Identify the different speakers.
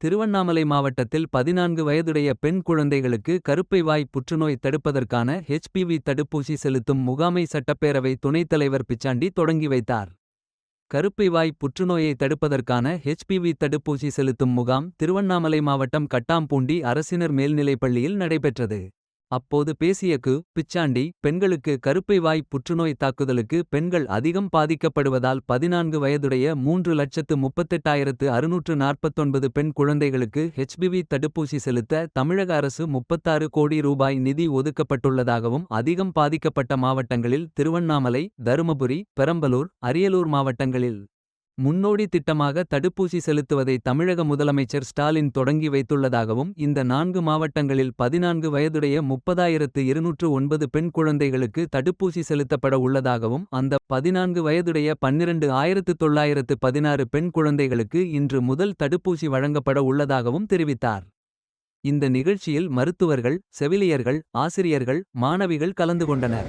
Speaker 1: திருவண்ணாமலை மாவட்டத்தில் பதினான்கு வயதுடைய பெண் குழந்தைகளுக்கு கருப்பை வாய் புற்றுநோய் தடுப்பதற்கான ஹெச்பிவி தடுப்பூசி செலுத்தும் முகாமை சட்டப்பேரவை துணைத் தலைவர் பிச்சாண்டி தொடங்கி வைத்தார். கருப்பை வாய் புற்றுநோயை தடுப்பதற்கான ஹெச்பிவி தடுப்பூசி செலுத்தும் முகாம் திருவண்ணாமலை மாவட்டம் கட்டாம்பூண்டி அரசினர் மேல்நிலைப்பள்ளியில் நடைபெற்றது. அப்போது பேசிய கு. பிச்சாண்டி பெண்களுக்கு கருப்பை வாய் புற்றுநோய் தாக்குதலுக்கு பெண்கள் அதிகம் பாதிக்கப்படுவதால் பதினான்கு வயதுடைய மூன்று லட்சத்து முப்பத்தெட்டாயிரத்து அறுநூற்று நாற்பத்தொன்பது பெண் குழந்தைகளுக்கு ஹெச்பிவி தடுப்பூசி செலுத்த தமிழக அரசு முப்பத்தாறு கோடி ரூபாய் நிதி ஒதுக்கப்பட்டுள்ளதாகவும் அதிகம் பாதிக்கப்பட்ட மாவட்டங்களில் திருவண்ணாமலை தருமபுரி பெரம்பலூர் அரியலூர் மாவட்டங்களில் முன்னோடி திட்டமாக தடுப்பூசி செலுத்துவதை தமிழக முதலமைச்சர் ஸ்டாலின் தொடங்கி வைத்துள்ளதாகவும் இந்த நான்கு மாவட்டங்களில் பதினான்கு வயதுடைய முப்பதாயிரத்து இருநூற்று ஒன்பது பெண் குழந்தைகளுக்கு தடுப்பூசி செலுத்தப்பட உள்ளதாகவும் அந்த பதினான்கு வயதுடைய பன்னிரண்டு ஆயிரத்து தொள்ளாயிரத்து பதினாறு பெண் குழந்தைகளுக்கு இன்று முதல் தடுப்பூசி வழங்கப்பட உள்ளதாகவும் தெரிவித்தார். இந்த நிகழ்ச்சியில் மருத்துவர்கள் செவிலியர்கள் ஆசிரியர்கள் மாணவிகள் கலந்து கொண்டனர்.